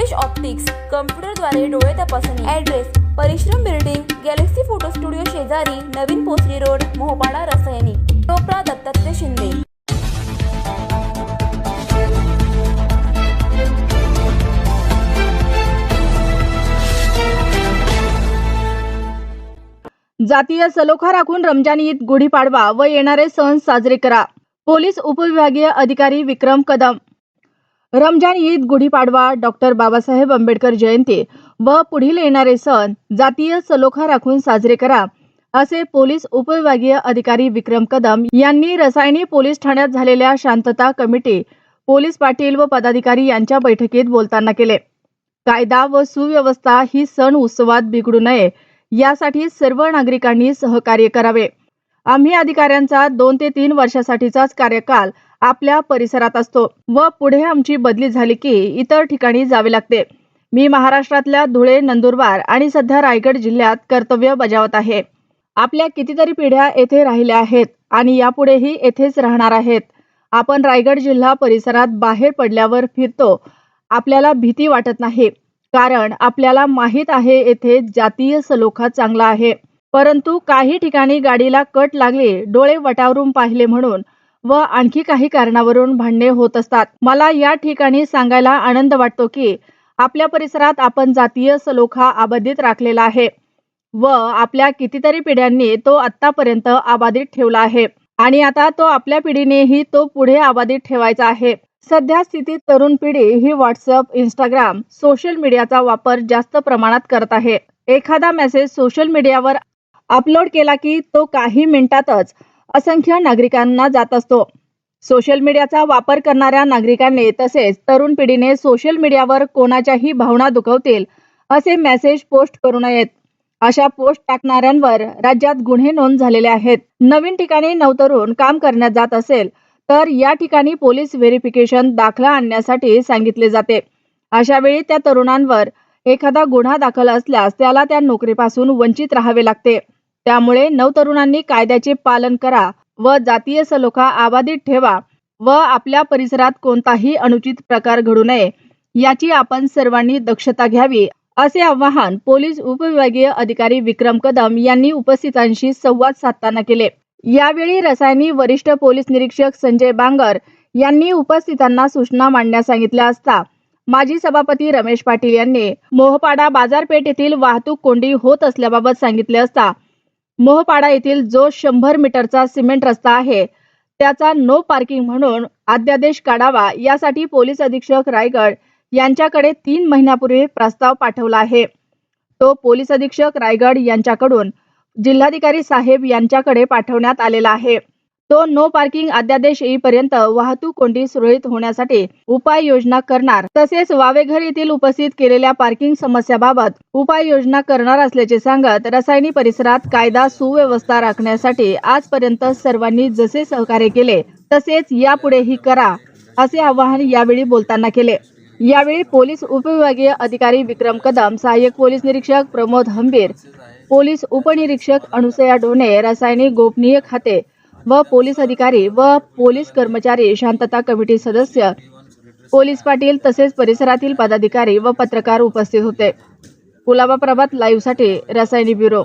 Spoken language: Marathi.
दीपेश ऑप्टिक्स कम्प्युटरद्वारे डोळे तपासणी. ॲड्रेस परिश्रम बिल्डिंग गॅलेक्सी फोटो स्टुडिओ शेजारी नवीन पोसरी रोड मोहपाडा रसायनी. टोपरा दत्तात्रय शिंदे. जातीय सलोखा राखून रमजान ईद गुढीपाडवा व येणारे सण साजरे करा. पोलीस उपविभागीय अधिकारी विक्रम कदम. रमजान ईद गुढीपाडवा डॉक्टर बाबासाहेब आंबेडकर जयंती व पुढील येणारे सण जातीय सलोखा राखून साजरे करा असे पोलीस उपविभागीय अधिकारी विक्रम कदम यांनी रसायनी पोलीस ठाण्यात झालेल्या शांतता कमिटी पोलीस पाटील व पदाधिकारी यांच्या बैठकीत बोलताना केले. कायदा व सुव्यवस्था ही सण उत्सवात बिघडू नये यासाठी सर्व नागरिकांनी सहकार्य करावे. आम्ही अधिकाऱ्यांचा दोन ते तीन वर्षासाठीचाच कार्यकाल आपल्या परिसरात असतो व पुढे आमची बदली झाली की इतर ठिकाणी जावे लागते. मी महाराष्ट्रातल्या धुळे नंदुरबार आणि सध्या रायगड जिल्ह्यात कर्तव्य बजावत आहे. आपल्या कितीतरी पिढ्या येथे राहिल्या आहेत आणि यापुढेही येथेच राहणार आहेत. आपण रायगड जिल्हा परिसरात बाहेर पडल्यावर फिरतो. आपल्याला भीती वाटत नाही. कारण आपल्याला माहीत आहे येथे जातीय सलोखा चांगला आहे. परंतु काही ठिकाणी गाडीला कट लागले डोळे वटावरून पाहिले म्हणून व आणखी काही कारणावरून भांडणे होत असतात. मला या ठिकाणी सांगायला आनंद वाटतो की आपल्या परिसरात आपण जातीय सलोखा अबाधित राखलेला आहे व आपल्या कितीतरी पिढ्यांनी तो आतापर्यंत अबाधित ठेवला आहे. आणि आता तो आपल्या पिढीनेही तो पुढे अबाधित ठेवायचा आहे. सध्या स्थितीत तरुण पिढी ही व्हॉट्सअप इंस्टाग्राम सोशल मीडियाचा वापर जास्त प्रमाणात करत आहे. एखादा मेसेज सोशल मीडियावर अपलोड केला की तो काही मिनिटातच असंख्य नागरिकांना जात असतो. सोशल मीडियाचा वापर करणाऱ्या नागरिकांनी तसेच तरुण पिढीने सोशल मीडियावर कोणाच्याही भावना दुखवतील असे मेसेज पोस्ट करू नयेत. अशा पोस्ट टाकणाऱ्यांवर राज्यात गुन्हे नोंद झालेले आहेत. नवीन ठिकाणी नवतरुण काम करण्यात जात असेल तर या ठिकाणी पोलीस व्हेरिफिकेशन दाखला आणण्यासाठी सांगितले जाते. अशा वेळी त्या तरुणांवर एखादा गुन्हा दाखल असल्यास त्याला त्या नोकरीपासून वंचित राहावे लागते. त्यामुळे नवतरुणांनी कायद्याचे पालन करा व जातीय सलोखा आबाधित ठेवा व आपल्या परिसरात कोणताही अनुचित प्रकार घडू नये याची आपण सर्वांनी दक्षता घ्यावी असे आवाहन पोलीस उपविभागीय अधिकारी विक्रम कदम यांनी उपस्थितांशी संवाद साधताना केले. यावेळी रसायनी वरिष्ठ पोलीस निरीक्षक संजय बांगर यांनी उपस्थितांना सूचना मांडण्यास सांगितल्या असता माजी सभापती रमेश पाटील यांनी मोहपाडा बाजारपेठ येथील वाहतूक कोंडी होत असल्याबाबत सांगितले असता मोहपाडा येथील जो शंभर मीटरचा सिमेंट रस्ता आहे त्याचा नो पार्किंग म्हणून अध्यादेश काढावा यासाठी पोलीस अधीक्षक रायगड यांच्याकडे तीन महिन्यापूर्वी प्रस्ताव पाठवला आहे. तो पोलीस अधीक्षक रायगड यांच्याकडून जिल्हाधिकारी साहेब यांच्याकडे पाठवण्यात आलेला आहे. तो नो पार्किंग अध्यादेश येईपर्यंत वाहतूक कोंडी सुरळीत होण्यासाठी उपाययोजना करणार. तसेच वावेघर येथील उपस्थित केलेल्या पार्किंग समस्याबाबत उपाययोजना करणार असल्याचे सांगत रसायनी परिसरात कायदा सुव्यवस्था राखण्यासाठी आजपर्यंत सर्वांनी जसे सहकार्य केले तसेच यापुढेही करा असे आवाहन यावेळी बोलताना केले. यावेळी पोलीस उपविभागीय अधिकारी विक्रम कदम सहाय्यक पोलीस निरीक्षक प्रमोद हंबीर पोलीस उपनिरीक्षक अनुसया डोणे रासायनिक गोपनीय खाते व पोलीस अधिकारी व पोलीस कर्मचारी शांतता कमिटी सदस्य पोलीस पाटील तसेच परिसरातील पदाधिकारी व पत्रकार उपस्थित होते. कुलाबा प्रभात लाईव्हसाठी रसायनी ब्युरो.